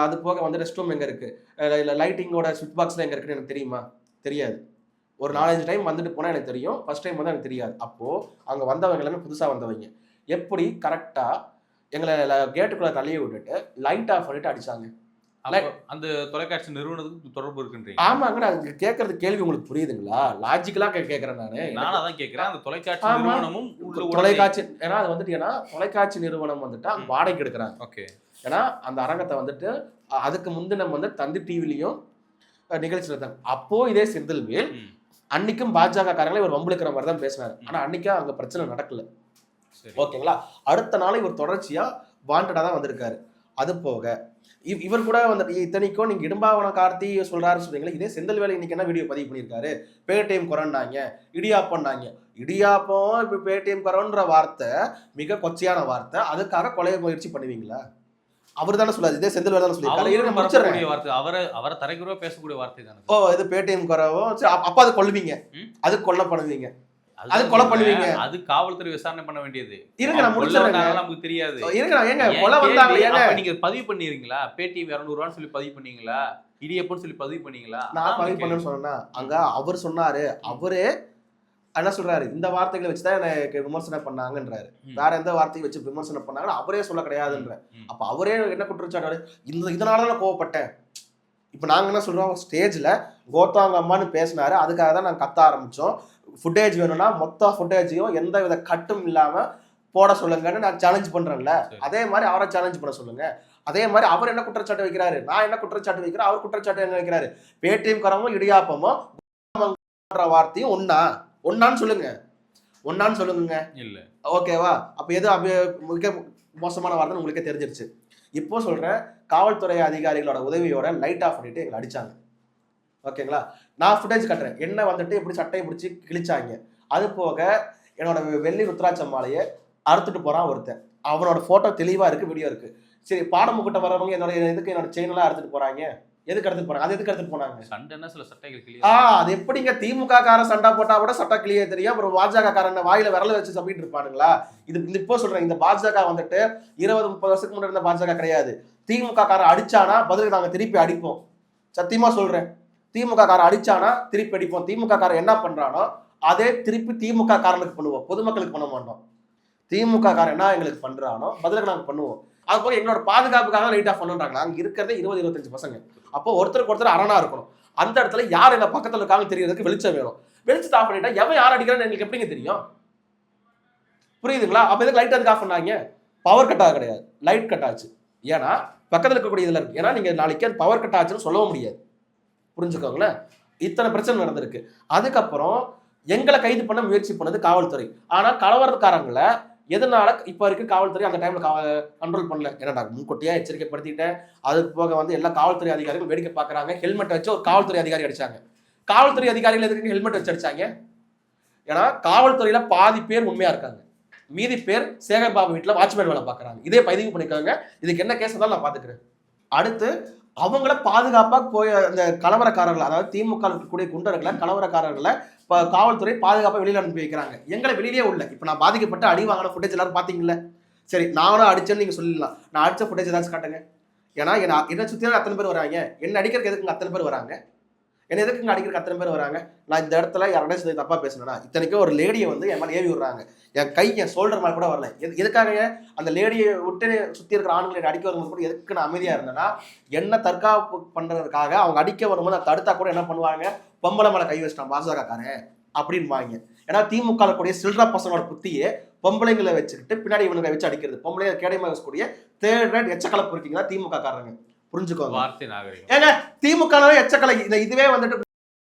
அது போக வந்து ரெஸ்ட் ரூம் எங்க இருக்கு? அஹ் லைட்டிங்கோட ஸ்விட்ச் பாக்ஸ்ல எங்க இருக்குன்னு எனக்கு தெரியுமா? தெரியாது. ஒரு நாலஞ்சு டைம் வந்துட்டு போனா எனக்கு தெரியும். ஃபர்ஸ்ட் டைம் வந்து எனக்கு தெரியாது. அப்போ அங்க வந்தவங்க எல்லாமே புதுசா வந்தவங்க. எப்படி கரெக்டா எங்களை கேட்டுக்குள்ள தள்ளிய விட்டுட்டு லைட் ஆஃப் பண்ணிட்டு அடிச்சாங்க. அந்த தொலைக்காட்சி நிறுவனத்துக்கு தொடர்பு இருக்குன்றீங்க. ஆமாங்க நான் கேட்கறது கேள்வி உங்களுக்கு புரியுதுங்களா? லாஜிக்கலா கேட்கறேன் நானு. நானும் அதான் கேக்குறேன். அந்த தொலைக்காட்சி. நிறுவனமும் தொலைக்காட்சி ஏன்னா அது வந்துட்டு ஏன்னா தொலைக்காட்சி நிறுவனம் வந்துட்டு. வாடகைக்கு எடுக்கிறாங்க. ஓகே. ஏன்னா அந்த அரங்கத்தை வந்துட்டு அதுக்கு முந்தினம் வந்து தந்தி டிவிலையும் நிகழ்ச்சி நடத்தாங்க அப்போ இதே செந்தில்வேல். அன்னைக்கும் பாஜக காரங்களை இவர் வம்புழுக்கிற மாதிரி தான் பேசினாரு. ஆனா அன்னைக்கும் அங்க பிரச்சனை நடக்கல. சரி. ஓகேங்களா? அடுத்த நாள் இவர் தொடர்ச்சியா வாண்டடா தான் வந்திருக்காரு. அது போக இவ்- இவர் கூட வந்துட்டு இத்தனைக்கும் நீங்க இடும்பாவனம் கார்த்தி சொல்றாரு சொல்றீங்களா இதே செந்தில் வேலை இன்னைக்கு என்ன வீடியோ பதிவு பண்ணியிருக்காரு? பேடிஎம் குரன்னாங்க இடியாப்பம்னாங்க. இடியாப்பம் இப்ப பேடிஎம் குரன்ற வார்த்தை மிக கொச்சையான வார்த்தை அதுக்காக கொலை முயற்சி பண்ணுவீங்களா? அவர் தானே சொல்லாது இதே செந்தில் வேலை தானே மறக்கக்கூடிய வார்த்தை அவரை அவரை தரைக்குறவா பேசக்கூடிய வார்த்தை தானே. ஓ இது பேடிஎம் குறவோ சரி அப்ப அது கொல்லுவீங்க. ம். அது கொல்ல பண்ணுவீங்க அதுதான் அது கொலை. பண்ணுவீங்க. அது காவல்துறை விசாரணை பண்ண வேண்டியது. இருங்க நான் வந்தாங்களா நமக்கு தெரியாது. இருங்க ஏங்க கொலை வந்தாங்க ஏங்க? நீங்க பதிவு பண்ணிருங்களா பேடிஎம் இரநூறுவான்னு சொல்லி பதிவு பண்ணீங்களா? இடியப்பன்னு சொல்லி பதிவு பண்ணீங்களா? நான் பதிவு. பண்ணேன்னு சொன்னேன்னா அங்க அவர் சொன்னாரு அவரே என்ன சொல்றாரு? இந்த வார்த்தைகளை வச்சுதான் எனக்கு விமர்சனம் பண்ணாங்கன்றாரு. வேற எந்த வார்த்தையை வச்சு விமர்சனம் பண்ணாங்கன்னு அவரே சொல்ல கிடையாதுன்ற. அப்ப அவரே என்ன குற்றச்சாட்டு இந்த இதனால தான் கோவப்பட்டேன். இப்போ நாங்க என்ன சொல்றோம்? ஸ்டேஜ்ல கோத்தாங்க அம்மான்னு பேசினாரு. அதுக்காக தான் நாங்க கத்த ஆரம்பிச்சோம். ஃபுட்டேஜ் வேணும்னா மொத்த ஃபுட்டேஜையும் எந்த வித கட்டும் இல்லாம போட சொல்லுங்கன்னு நான் சேலஞ்ச் பண்றேன்ல. சரி. அதே மாதிரி அவரை சேலஞ்ச் பண்ண சொல்லுங்க. அதே மாதிரி அவர் என்ன குற்றச்சாட்டு வைக்கிறாரு? நான் என்ன குற்றச்சாட்டு வைக்கிறேன்? அவர் குற்றச்சாட்டு என்ன வைக்கிறாரு? பேடிஎம் கரமும் இடியாப்பமும் வார்த்தையும் ஒண்ணா? ஒண்ணான்னு சொல்லுங்க. ஒண்ணான்னு சொல்லுங்க இல்ல. ஓகேவா? அப்ப எது மிக மோசமான வார்த்தை உங்களுக்கே தெரிஞ்சிருச்சு. இப்போ சொல்றேன் காவல்துறை அதிகாரிகளோட உதவியோட லைட் ஆஃப் பண்ணிட்டு எங்களை அடிச்சாங்க. ஓகேங்களா? நான் ஃபுட்டேஜ் கட்டுறேன். என்ன வந்துட்டு இப்படி சட்டையை பிடிச்சி கிழிச்சாங்க. அது போக என்னோட வெள்ளி ருத்ராட்ச மாலையை அறுத்துட்டு போறான் ஒருத்தன். அவனோட போட்டோ தெளிவா இருக்கு வீடியோ இருக்கு. சரி பாடம் முக்கிட்ட வரவங்க என்னோட இதுக்கு என்னோட செயின் எல்லாம் அறுத்துட்டு போறாங்க? எதுக்கு எடுத்துட்டு போறாங்க? அது எதுக்கு எடுத்துட்டு போனாங்க? சண்டைன்னா சில சட்டைகள் ஆ கிளியர் அது எப்படிங்க திமுக காரன் சண்டை போட்டா கூட சட்டை கிளியே தெரியும். அப்புறம் பாஜக காரன் வாயில விரல வச்சு சப்பிட்டு இருப்பானுங்களா? இது இப்போ சொல்றேன். இந்த பாஜக வந்துட்டு இருபது முப்பது வருஷத்துக்கு முன்னாடி இருந்த பாஜக கிடையாது. திமுக காரன் அடிச்சானா பதிலுக்கு நாங்க திருப்பி அடிப்போம். சத்தியமா சொல்றேன். திமுக காரன் அடிச்சானா திருப்பி அடிப்போம். திமுக காரன் என்ன பண்றானோ அதே திருப்பி திமுக காரனுக்கு பண்ணுவோம். பொதுமக்களுக்கு பண்ண மாட்டோம். திமுக காரன் என்ன எங்களுக்கு பண்றானோ பதிலுக்கு நாங்க பண்ணுவோம். அது போக எங்களோட பாதுகாப்புக்காக லைட் ஆஃப் பண்ணுறாங்க அங்கே இருக்கிறதே இருபது இருபத்தஞ்சு பசங்க. அப்போ ஒருத்தருக்கு ஒருத்தர் அரணா இருக்கணும். அந்த இடத்துல யார் எங்க பக்கத்துல இருக்காங்க தெரியறதுக்கு வெளிச்சம் வேணும். வெளிச்சத்தை ஆஃப் பண்ணிட்டா எவன் யார் அடிக்கிறான்னு எங்களுக்கு எப்படிங்க தெரியும்? புரியுதுங்களா? அப்ப எதுக்கு லைட் அதுக்கு ஆஃப் பண்ணாங்க? பவர் கட் ஆக கிடையாது. லைட் கட் ஆச்சு. ஏன்னா பக்கத்துல இருக்கக்கூடிய இதுல இருக்கு. ஏன்னா நீங்க நாளைக்கு அது பவர் கட் ஆச்சுன்னு சொல்லவும் முடியாது. புரிஞ்சுக்கோங்களேன். இத்தனை பிரச்சனை நடந்திருக்கு. அதுக்கப்புறம் எங்களை கைது பண்ண முயற்சி பண்ணது காவல்துறை. ஆனால் கலவரக்காரங்களை எதனால இப்போ வரைக்கும் காவல்துறை அந்த டைம்ல கண்ட்ரோல் பண்ணல? ஏன்னா நான் முன்கூட்டியா எச்சரிக்கைப்படுத்திட்டேன் அதுக்கு போக வந்து எல்லா காவல்துறை அதிகாரிகள் வேடிக்கை பார்க்குறாங்க. ஹெல்மெட் வச்சு ஒரு காவல்துறை அதிகாரி அடிச்சாங்க. காவல்துறை அதிகாரிகள் எதுக்கு ஹெல்மெட் வச்சு அடிச்சாங்க? ஏன்னா காவல்துறையில பாதி பேர் உண்மையா இருக்காங்க. மீதி பேர் சேகர் பாபு வீட்டில் வாட்ச்மேன் வேலை பார்க்குறாங்க. இதே பதிவு பண்ணிக்கோங்க. இதுக்கு என்ன கேஸ் இருந்தாலும் நான் பார்த்துக்கிறேன். அடுத்து அவங்கள பாதுகாப்பாக போய் அந்த கலவரக்காரர்கள் அதாவது திமுக இருக்கக்கூடிய குண்டர்களை கலவரக்காரர்களை இப்போ காவல்துறை பாதுகாப்பாக வெளியில் அனுப்பி வைக்கிறாங்க. எங்களை வெளியிலே உள்ள இப்போ நான் பாதிக்கப்பட்ட அடி வாங்கின ஃபுட்டேஜ் எல்லாரும் பாத்தீங்கல்ல? சரி நானும் அடிச்சேன்னு நீங்கள் சொல்லிடலாம். நான் அடித்த ஃபுட்டேஜ் ஏதாச்சும் காட்டுங்க. ஏன்னா என்ன என்னை சுத்தி அத்தனை பேர் வராங்க. என்ன அடிக்கிறதுக்கு எதுக்குங்க அத்தனை பேர் வராங்க? என்ன எதுக்குங்க அடிக்கிறக்கு அத்தனை பேர் வராங்க? நான் இந்த இடத்துல யாரோட சேர்ந்து தப்பா பேசுனேன்னா இத்தனைக்கும் ஒரு லேடியை வந்து என் மேலே ஏவி விடுறாங்க. என் கை என் ஷோல்டர் மேலே கூட வரல. எது எதுக்காக அந்த லேடியை விட்டு சுத்தி இருக்கிற ஆண்களை அடிக்க வரும்போது கூட எதுக்கு நான் அமைதியா இருந்தேன்னா என்ன தற்காப்பு பண்றதுக்காக அவங்க அடிக்க வரும்போது நான் தடுத்தா கூட என்ன பண்ணுவாங்க? பொம்பளை மேல கை வச்சிட்டான் பாஜகக்காரன் அப்படின்பாங்க ஏன்னா திமுக கூடிய சில்ற பசங்களோட புத்தியே பொம்பளைங்களை வச்சுக்கிட்டு பின்னாடி இவனுங்களை வச்சு அடிக்கிறது. பொம்பளை கேடையமாக வச்சக்கூடிய தேர்ட் ரேட் எச்சக்கலப்பு இருக்கீங்களா? திமுக காரங்க புரிஞ்சுக்கோங்க. வார்த்தை நாகரிகம். ஏங்க திமுக எச்சக்கலை இந்த இதுவே வந்துட்டு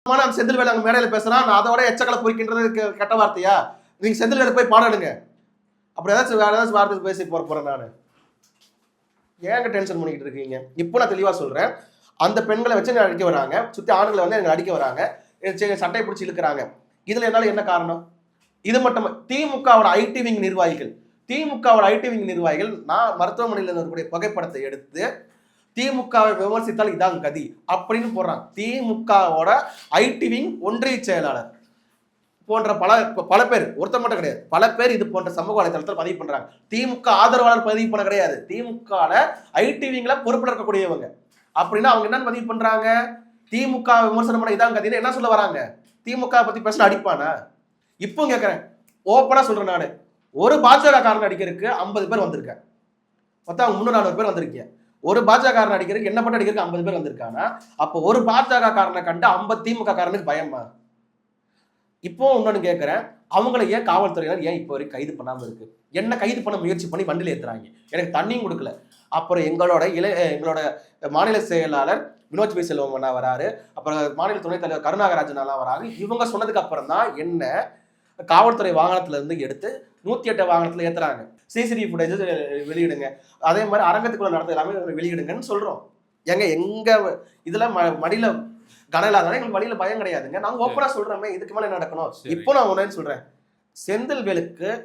நான் செந்தில் வேலை அங்க மேடையில பேசுறான் நான் அதோட எச்சக்கலை பொறிக்கின்றது கெட்ட வார்த்தையா? நீங்க செந்தில் வேலை போய் பாடாடுங்க. அப்படி ஏதாச்சும் வேற ஏதாச்சும் வார்த்தை பேசி போற போறேன் நான். ஏங்க டென்ஷன் பண்ணிக்கிட்டு இருக்கீங்க? இப்போ நான் தெளிவா சொல்றேன். அந்த பெண்களை வச்சு என்னை அடிக்க வராங்க. சுத்தி ஆண்களை வந்து எனக்கு அடிக்க வராங்க. என் சே- சட்டையை பிடிச்சி இழுக்கிறாங்க. இதுல என்னால என்ன காரணம்? இது மட்டும் திமுகவோட ஐடி விங் நிர்வாகிகள். திமுகவோட ஐடி விங் நிர்வாகிகள் நான் மருத்துவமனையில் இருக்கக்கூடிய புகைப்படத்தை எடுத்து திமுகவை விமர்சித்தால் இதான் கதி. அப்படின்னு போடுறாங்க. திமுகவோட ஐடி விங் ஒன்றிய செயலாளர் போன்ற பல பல பேர். ஒருத்தர் மட்டும் கிடையாது. பல பேர் இது போன்ற சமூக வலைதளத்தில் பதிவு பண்றாங்க. திமுக ஆதரவாளர் பதிவு பண்ண கிடையாது. திமுக ஐடி விங்ல பொறுப்பில் இருக்கக்கூடியவங்க. அப்படின்னா அவங்க என்ன பதிவு பண்றாங்க? திமுக விமர்சனம் பண்ண இதான் கதின்னு என்ன சொல்ல வராங்க? திமுக பத்தி பேச அடிப்பானா? இப்போ கேட்கறேன் ஓப்பனா சொல்றேன் நான். ஒரு பாஜக காரணம் அடிக்கிறதுக்கு ஐம்பது பேர் வந்திருக்கேன். மொத்தம் அவங்க முன்னூறு நானூறு பேர் வந்திருக்கீங்க. ஒரு பாஜக காரன் அடிக்கிறதுக்கு என்ன பண்ண அடிக்கிறதுக்கு ஐம்பது பேர் வந்திருக்கானா அப்போ ஒரு பாஜக காரனை கண்டு ஐம்பது திமுக காரனுக்கு பயமா இப்போ இன்னொன்று கேட்குறேன் அவங்கள ஏன் காவல்துறையினர் ஏன் இப்போ வரைக்கும் கைது பண்ணாமல் இருக்கு? என்ன கைது பண்ண முயற்சி பண்ணி வண்டியில் ஏற்றுறாங்க எனக்கு தண்ணியும் கொடுக்கல. அப்புறம் எங்களோட இளை எங்களோட மாநில செயலாளர் வினோத் பி. செல்வம் அண்ணா வராரு. அப்புறம் மாநில துணைத் தலைவர் கருணாகராஜன் எல்லாம் வராங்க இவங்க சொன்னதுக்கு அப்புறம் தான் என்ன காவல்துறை வாகனத்துல இருந்து எடுத்து நூத்தி எட்டு வாகனத்துல ஏத்துறாங்க. CCTV footage வெளியிடுங்க. அதே மாதிரி அரங்கத்துக்குள்ள நடந்த எல்லாமே வெளியிடுங்கன்னு சொல்றோம். ஏங்க எங்க இதுல ம- மடியில கனம் இல்லாதனால எங்களுக்கு வழியில பயம் கிடையாதுங்க. நாங்க ஓப்பனா சொல்றோமே இதுக்கு மேல நடக்கணும். இப்போ நான் ஒன்னு சொல்றேன். செந்தில்வேலுக்கு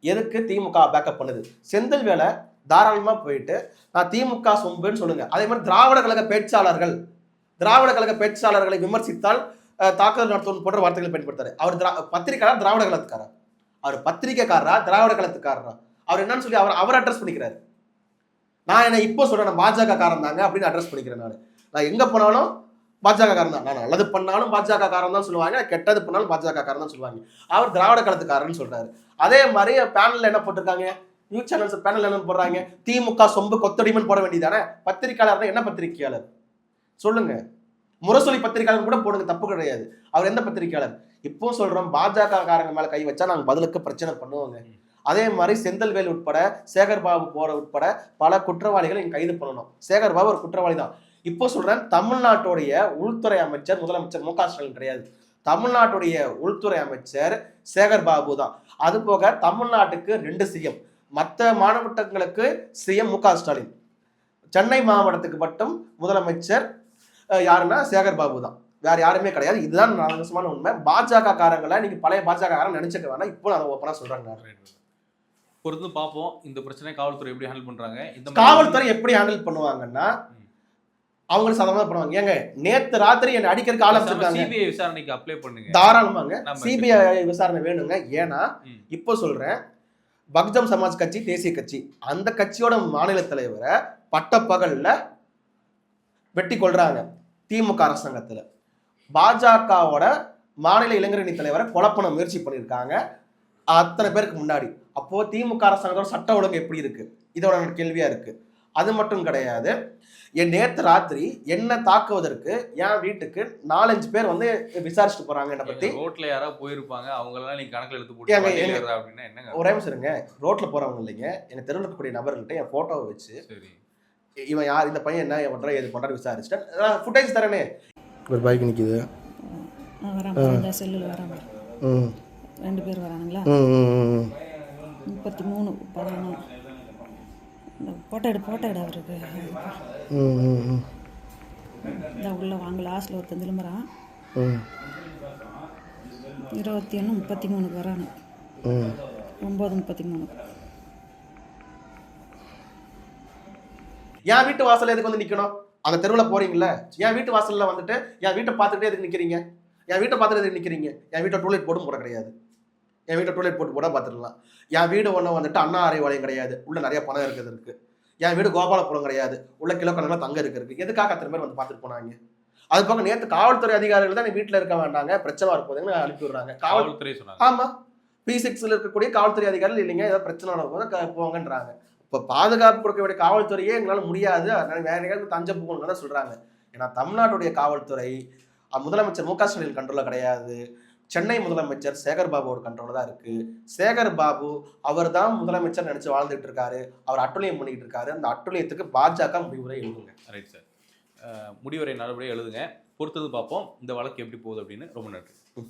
எதுக்கு திமுக பேக்கப் பண்ணுது? செந்தில்வேலை தாராளமா போயிட்டு நான் திமுக சொம்புன்னு சொல்லுங்க. அதே மாதிரி திராவிட கழக பேச்சாளர்கள் திராவிட கழக பேச்சாளர்களை விமர்சித்தால் தாக்குதல் நடத்தும் போன்ற வார்த்தைகளை பயன்படுத்தாரு அவர் திரா பத்திரிக்கையாளர் திராவிட கழகத்துக்காரா அவர் பத்திரிக்கைக்காரரா திராவிட கழகத்துக்காரரா? அவர் என்னன்னு சொல்லி அவர் அவர் அட்ரஸ் பண்ணிக்கிறாரு. நான் என்ன இப்போ சொல்றேன் பாஜக காரன் தாங்க அப்படின்னு அட்ரஸ் பண்ணிக்கிறேன் நான். நான் எங்க போனாலும் பாஜக காரன் தான். நான் நல்லது பண்ணாலும் பாஜக காரன் தான் சொல்லுவாங்க கெட்டது பண்ணாலும் பாஜக காரன் தான் சொல்லுவாங்க. அவர் திராவிட கழகத்துக்காரன்னு சொல்றாரு. அதே மாதிரி பேனல்ல என்ன போட்டிருக்காங்க? நியூஸ் சேனல்ஸ் பேனல் என்ன போடுறாங்க? திமுக சொம்பு கொத்தடிமன் போட வேண்டியதானே? பத்திரிக்கையாளர் என்ன பத்திரிக்கையாளர் சொல்லுங்க. முரசொலி பத்திரிகையாளர் கூட போடுங்க தப்பு கிடையாது. அவர் எந்த பத்திரிக்கையாளர் இப்போ சொல்றோம் பாஜக காரங்க மேல கை வச்சா நாங்க பதிலுக்கு பிரச்சனை பண்ணுவோங்க. அதே மாதிரி செந்தில்வேல் உட்பட சேகர் பாபு போற உட்பட பல குற்றவாளிகளை இங்க கைது பண்ணணும். சேகர் பாபு ஒரு குற்றவாளி தான். இப்போ சொல்றேன் தமிழ்நாட்டுடைய உள்துறை அமைச்சர் முதலமைச்சர் மு க ஸ்டாலின் கிடையாது. தமிழ்நாட்டுடைய உள்துறை அமைச்சர் சேகர் பாபு தான். அது போக தமிழ்நாட்டுக்கு ரெண்டு சிஎம். மற்ற மாவட்டங்களுக்கு சிஎம் மு க ஸ்டாலின். சென்னை மாவட்டத்துக்கு மட்டும் முதலமைச்சர் யாருன்னா சேகர் பாபு தான். வேற யாருமே கிடையாது. இதுதான் நாசமான உண்மை. பாஜக காரங்களை நீங்க பழைய பாஜக காரன் நினைச்சுக்க வேணாம். இப்போ நான் ஓப்பனா சொல்றேன். பொறுத்து பார்ப்போம். இந்த பிரச்சனை காவல்துறை எப்படி ஹேண்டில் பண்றாங்க? இந்த காவல்துறை எப்படி ஹேண்டில் பண்ணுவாங்கன்னா அவங்க சாதாரணமா பண்ணுவாங்க. ஏங்க நேத்து ராத்திரி என்னை அடிக்கிறதுக்கு ஆள் வச்சிருக்காங்க. சிபிஐ விசாரணைக்கு அப்ளை பண்ணுங்க. தாராளமாங்க. சிபிஐ விசாரணை வேணுங்க. ஏன்னா. இப்போ சொல்றேன் பக்ஜம் சமாஜ் கட்சி தேசிய கட்சி. அந்த கட்சியோட மாநில தலைவரை பட்டப்பகல்ல வெட்டி கொள்றாங்க திமுக அரசாங்கத்துல. பாஜகவோட மாநில இளைஞரணி தலைவரை கொலை பண்ண முயற்சி பண்ணியிருக்காங்க. அத்தனை பேருக்கு முன்னாடி. அப்போ திமுக அரசாங்கத்தோட சட்ட ஒழுங்கு எப்படி இருக்கு? இதோட எனக்கு கேள்வியா இருக்கு. அது மட்டும் கிடையாது. என் நேத்து ராத்திரி என்ன தாக்குவதற்கு என் வீட்டுக்கு நாலஞ்சு பேர் வந்து விசாரிச்சுட்டு போறாங்க என்னை பத்தி. ரோட்ல யாராவது போயிருப்பாங்க அவங்க எல்லாம் நீங்க கணக்குல எடுத்து போட்டு அப்படின்னா என்னங்க? ஒரே இருங்க. ரோட்ல போறவங்க இல்லைங்க. எங்க தெருவில் இருக்கக்கூடிய நபர்கள்ட்ட என் போட்டோவை வச்சு இவன் யார் இந்த பையன் என்ன பண்ற எது பண்றாரு விசாரிச்சுட்டேன் ஃபுட்டேஜ் தரேனே. ஒரு பைக் வரான் இந்த செல்லில். ம். ரெண்டு பேர் வரானுங்களா? முப்பத்தி மூணு பதினொன்று இந்த போட்டோ எடு போட்டோ எடு அவருக்கு. இந்த உள்ள வாங்க லாஸ்ட்டில் ஒருத்தன் திரும்புகிறான் ம். இருபத்தி ஒன்று முப்பத்தி மூணுக்கு வரானு. ம். ஒம்பது முப்பத்தி மூணு என் வீட்டு வாசல்ல எதுக்கு வந்து நிக்கணும்? அந்த தெருவில் போறீங்கல்ல? என் வீட்டு வாசல்ல வந்துட்டு என் வீட்டை பார்த்துக்கிட்டே எதுக்கு நிக்கிறீங்க? என் வீட்டை பார்த்துட்டு எதுக்கு நிக்கிறீங்க? என் வீட்டை டூலெட் போட்டும் போட கிடையாது. என் வீட்டை டூலெட் போட்டு போட பார்த்துடலாம் என் வீடு ஒன்று வந்துட்டு அண்ணா அறை வளையம் கிடையாது. உள்ள நிறைய பணம் இருக்குது இருக்கு. என் வீடு கோபாலபுரம் கிடையாது. உள்ள கிலோ கணக்கில் தங்க இருக்கு இருக்கு. எதுக்காக அத்தனை பேர் வந்து பார்த்துட்டு போனாங்க? அது போக நேற்று காவல்துறை அதிகாரிகள் தான் வீட்டில் இருக்க வேண்டாங்க. பிரச்சனை வரப்போகுதுன்னு அனுப்பி விடுறாங்க. காவல் காவல்துறை சொன்னாங்க. ஆமா. பி சிக்ஸ்ல இருக்கக்கூடிய காவல்துறை அதிகாரிகள் இல்லைங்க. ஏதோ பிரச்சனை போது போங்கன்றாங்க. இப்போ பாதுகாப்பு கொடுக்க வேண்டிய காவல்துறையே எங்களால் முடியாது. அதனால வேற எங்கேயாவது தஞ்சம் போகணும்னு தான் சொல்கிறாங்க ஏன்னா தமிழ்நாட்டுடைய காவல்துறை முதலமைச்சர் மு க ஸ்டாலின் கண்ட்ரோலில் கிடையாது. சென்னை முதலமைச்சர் சேகர் பாபுவோட கண்ட்ரோலில் தான் இருக்குது சேகர் பாபு அவர் தான் முதலமைச்சர் நினச்சி வாழ்ந்துட்டு இருக்காரு. அவர் அட்டுழியம் பண்ணிட்டு இருக்காரு. அந்த அட்டுழியத்துக்கு பாஜக முடிவுரை எழுதுங்க. ரைட் சார் முடிவுரை நல்லபடியாக எழுதுங்க. பொறுத்தது பார்ப்போம். இந்த வழக்கு எப்படி போகுது அப்படின்னு. ரொம்ப நன்றி.